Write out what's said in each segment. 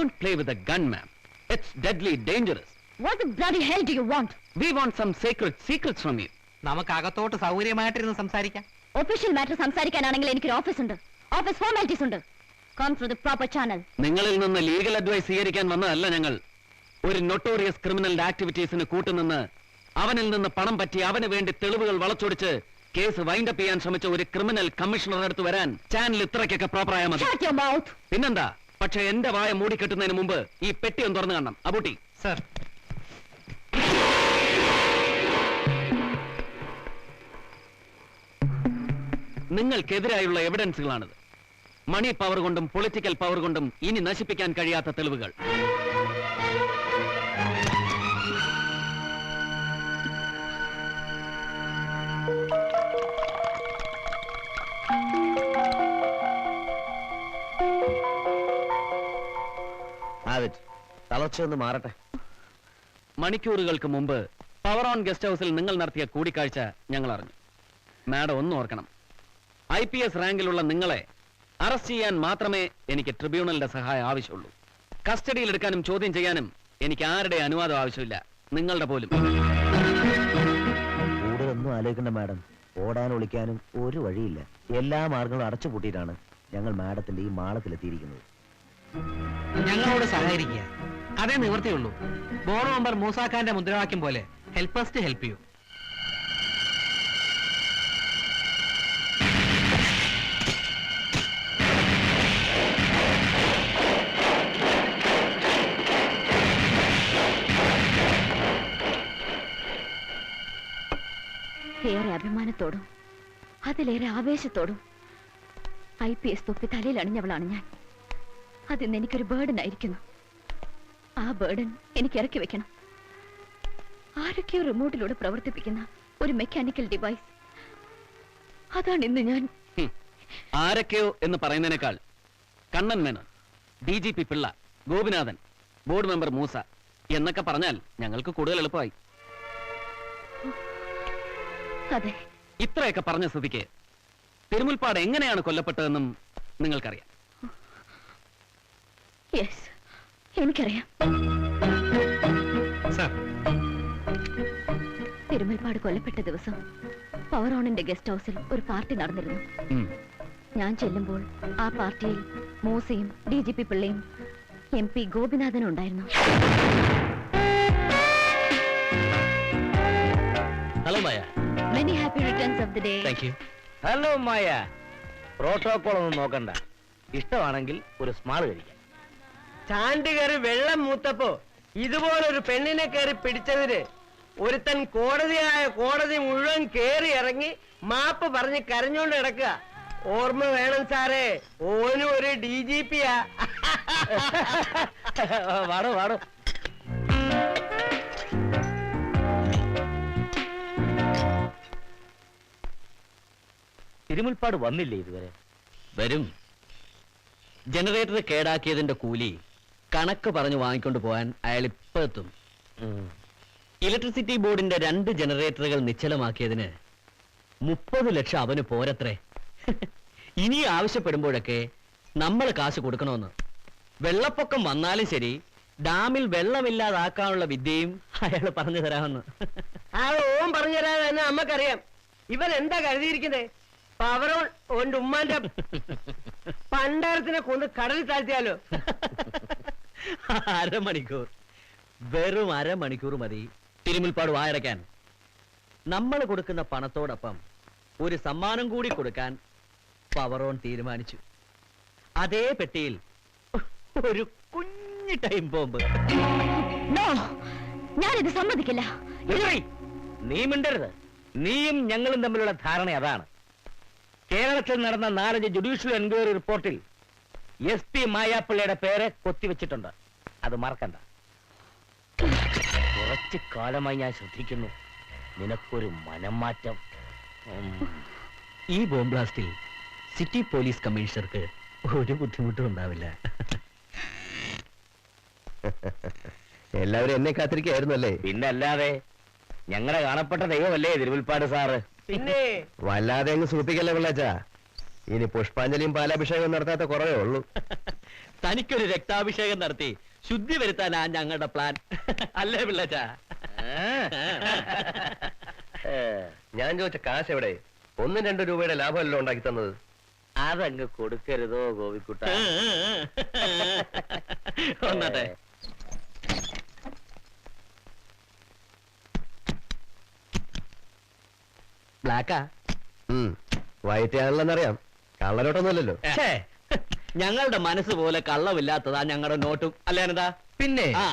Don't play with a gun, ma'am. It's deadly dangerous. What the bloody hell do you want? We want some sacred secrets from you. നമുക്ക് അകത്തോട്ട് സൗകര്യമായിട്ടിരുന്ന് സംസാരിക്കാം official matter സംസാരിക്കാനാണെങ്കിൽ എനിക്ക് office ഉണ്ട് office formalities ഉണ്ട് come through the proper channel നിങ്ങളിൽ നിന്ന് legal advice സ്വീകരിക്കാൻ വന്നതല്ല ഞങ്ങൾ ഒരു നൊട്ടോറിയസ് ക്രിമിനലിന്റെ ആക്ടിവിറ്റീസിന് കൂട്ടുനിന്ന് അവനിൽ നിന്ന് പണം പറ്റി അവന് വേണ്ടി തെളിവുകൾ വളച്ചൊടിച്ച് കേസ് വൈൻഡപ്പ് ചെയ്യാൻ ശ്രമിച്ച ഒരു ക്രിമിനൽ കമ്മീഷണറുടെ അടുത്ത് വരാൻ ചാനൽ ഇത്രയ്ക്കൊക്കെ പ്രോപ്പറായ മതി Shut your mouth. പിന്നെന്താ പക്ഷെ എന്റെ വായ മൂടിക്കെട്ടുന്നതിന് മുമ്പ് ഈ പെട്ടി ഒന്ന് തുറന്നു കാണണം. അബൂട്ടി. സർ. നിങ്ങൾക്കെതിരായുള്ള എവിഡൻസുകളാണിത് മണി പവർ കൊണ്ടും പൊളിറ്റിക്കൽ പവർ കൊണ്ടും ഇനി നശിപ്പിക്കാൻ കഴിയാത്ത തെളിവുകൾ. തളർച്ചയൊന്ന് മാറട്ടെ. മണിക്കൂറുകൾക്ക് മുമ്പ് പവർ ഓൺ ഗസ്റ്റ് ഹൗസിൽ നിങ്ങൾ നടത്തിയ കൂടിക്കാഴ്ച ഞങ്ങൾ അറിഞ്ഞു. മാഡം ഒന്നും ഓർക്കണം. ഐ പി എസ് റാങ്കിലുള്ള നിങ്ങളെ അറസ്റ്റ് ചെയ്യാൻ മാത്രമേ എനിക്ക് ട്രിബ്യൂണലിന്റെ സഹായം ആവശ്യമുള്ളൂ. കസ്റ്റഡിയിൽ എടുക്കാനും ചോദ്യം ചെയ്യാനും എനിക്ക് ആരുടെ അനുവാദം ആവശ്യമില്ല. നിങ്ങളുടെ പോലും. കൂടുതലൊന്നും ആലോചിക്കണ്ട മാഡം. ഓടാനും ഒളിക്കാനും ഒരു വഴിയില്ല. എല്ലാ മാർഗങ്ങളും അടച്ചുപൂട്ടിയിട്ടാണ് ഞങ്ങൾ മാഡത്തിന്റെ ഈ മാളത്തിലെത്തിയിരിക്കുന്നത്. ഞങ്ങളോട് സഹകരിക്കുക. അതേ നിവൃത്തിയുള്ളൂ ബോർഡ് മെമ്പർ മൂസാഖാന്റെ മുദ്രാവാക്യം പോലെ ഹെൽപ്പ് ടു ഹെൽപ്പ് യു ഏറെ അഭിമാനത്തോടും അതിലേറെ ആവേശത്തോടും ഐ പി എസ് തൊപ്പി തലയിൽ അണിഞ്ഞവളാണ് ഞാൻ. അതിന്ന് എനിക്കൊരു ബേർഡൻ ആയിരിക്കുന്നു. ആ ബേർഡൻ എനിക്ക് ഇറക്കി വെക്കണം. ആരൊക്കെയോ റിമോട്ടിലൂടെ പ്രവർത്തിപ്പിക്കുന്ന ഒരു മെക്കാനിക്കൽ ഡിവൈസ് അതാണ് ഇന്ന് ഞാൻ. ആരൊക്കെയോ എന്ന് പറയുന്നതിനേക്കാൾ Kannan Menon D G P Pillai Gopinathan board member Moosa എന്നൊക്കെ പറഞ്ഞാൽ ഞങ്ങൾക്ക് കൂടുതൽ എളുപ്പമായി. അതെ. ഇത്രയൊക്കെ പറഞ്ഞ സ്ഥിതിക്ക് തിരുമുൽപ്പാട് എങ്ങനെയാണ് കൊല്ലപ്പെട്ടതെന്നും നിങ്ങൾക്കറിയാം. യെസ് എനിക്കറിയാം. സർ. തിരുമൽപ്പാട് കൊല്ലപ്പെട്ട ദിവസം പവറോണിന്റെ ഗസ്റ്റ് ഹൗസിൽ ഒരു പാർട്ടി നടന്നിരുന്നു. ഞാൻ ചെല്ലുമ്പോൾ ആ പാർട്ടിയിൽ മൂസയും ഡി ജി പി പിള്ളയും എം പി ഗോപിനാഥനും ഉണ്ടായിരുന്നു. Hello Maya many happy returns of the day thank you hello Maya protocol ഒന്നും നോക്കണ്ട. ഇഷ്ടമാണെങ്കിൽ ഒരു സ്മാൾ കഴിക്കാം. ചാണ്ട് കയറി വെള്ളം മൂത്തപ്പോ ഇതുപോലൊരു പെണ്ണിനെ കയറി പിടിച്ചതിന് ഒരുത്തൻ കോടതിയായ കോടതി മുഴുവൻ കേറി ഇറങ്ങി മാപ്പ് പറഞ്ഞ് കരഞ്ഞോണ്ട് കിടക്കുക. ഓർമ്മ വേണം സാറേ. ഓനും ഒരു ഡി ജി പിയാ. വാടോ വാടോ. തിരുമുൽപ്പാട് വന്നില്ലേ ഇതുവരെ? വരും. ജനറേറ്റർ കേടാക്കിയതിന്റെ കൂലി കണക്ക് പറഞ്ഞു വാങ്ങിക്കൊണ്ട് പോകാൻ അയാൾ ഇപ്പൊ എത്തും. ഇലക്ട്രിസിറ്റി ബോർഡിന്റെ രണ്ട് ജനറേറ്ററുകൾ നിശ്ചലമാക്കിയതിന് മുപ്പത് ലക്ഷം അവന് പോരത്രേ. ഇനി ആവശ്യപ്പെടുമ്പോഴൊക്കെ നമ്മൾ കാശ് കൊടുക്കണമെന്ന് വെള്ളപ്പൊക്കം വന്നാലും ശരി ഡാമിൽ വെള്ളമില്ലാതാക്കാനുള്ള വിദ്യയും അയാൾ പറഞ്ഞു തരാമെന്ന്. ആ പറഞ്ഞു തരാമെന്ന് തന്നെ നമ്മക്കറിയാം ഇവൻ എന്താ കരുതിയിരിക്കുന്നത് പവറോൺ ഓന്റെ ഉമ്മാന്റെ പണ്ടാരത്തിനെ കൊണ്ട് കടലിൽ താഴ്ത്തിയാലോ? അരമണിക്കൂർ. വെറും അരമണിക്കൂർ മതി. തിരുമുൽപ്പാട് വായടക്കാൻ നമ്മൾ കൊടുക്കുന്ന പണത്തോടൊപ്പം ഒരു സമ്മാനം കൂടി കൊടുക്കാൻ പവറോൺ തീരുമാനിച്ചു. അതേ പെട്ടിയിൽ ഒരു കുഞ്ഞു ടൈം ബോംബ്. ഞാനിത് സമ്മതിക്കില്ല. നീ മിണ്ടരുത്. നീയും ഞങ്ങളും തമ്മിലുള്ള ധാരണ അതാണ്. കേരളത്തിൽ നടന്ന നാലഞ്ച് ജുഡീഷ്യൽ എൻക്വയറി റിപ്പോർട്ടിൽ എസ് പി മായാപ്പിള്ളയുടെ പേര് കൊത്തിവെച്ചിട്ടുണ്ട് അത് മറക്കണ്ട. കുറച്ചു കാലമായി ഞാൻ ശ്രദ്ധിക്കുന്നു. നിനക്കൊരു മനംമാറ്റം. മാറ്റം ഈ ബോംബ് ബ്ലാസ്റ്റിൽ സിറ്റി പോലീസ് കമ്മീഷണർക്ക് ഒരു ബുദ്ധിമുട്ടും ഉണ്ടാവില്ല. എല്ലാവരും എന്നെ കാത്തിരിക്കായിരുന്നു അല്ലേ പിന്നെ അല്ലാതെ ഞങ്ങളെ കാണപ്പെട്ട ദൈവമല്ലേ തിരുവിൽപ്പാട് സാറ്? പിന്നെ? വല്ലാതെ അങ്ങ് സൂപ്പിക്കല്ലേ പിള്ളാച്ച? ഇനി പുഷ്പാഞ്ജലിയും പാലാഭിഷേകം നടത്താത്ത കുറവേ ഉള്ളൂ. തനിക്കൊരു രക്താഭിഷേകം നടത്തി ശുദ്ധി വരുത്താനാ ഞങ്ങളുടെ പ്ലാൻ. അല്ലേ പിള്ളച്ച? ഞാൻ ചോദിച്ച കാശ് എവിടെ? ഒന്നും രണ്ടു രൂപയുടെ ലാഭമല്ലോ ഉണ്ടാക്കി തന്നത്. അതങ്ങ് കൊടുക്കരുതോ ഗോപിക്കുട്ട. ഒന്നട്ടെ. ബ്ലാക്കാ? വയറ്റാണല്ലെന്നറിയാം കള്ളരോട്ടൊന്നുമല്ലല്ലോ ഛേ, ഞങ്ങളുടെ മനസ്സ് പോലെ കള്ളമില്ലാത്തതാ ഞങ്ങളുടെ നോട്ടും. അല്ലേ അനന്താ? പിന്നെ? ആ.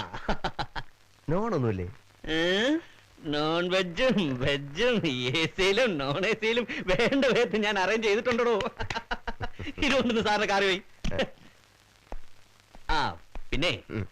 നോണൊന്നുമില്ലേ? ഏ? നോൺ വെജും വെജും എ സിയിലും നോൺ എ സിയിലും വേണ്ട വിധത്തിൽ ഞാൻ അറേഞ്ച് ചെയ്തിട്ടുണ്ടോ ഇതുകൊണ്ടൊന്ന് സാറിന്റെ കാറി പോയി ആ പിന്നെ? ഉം.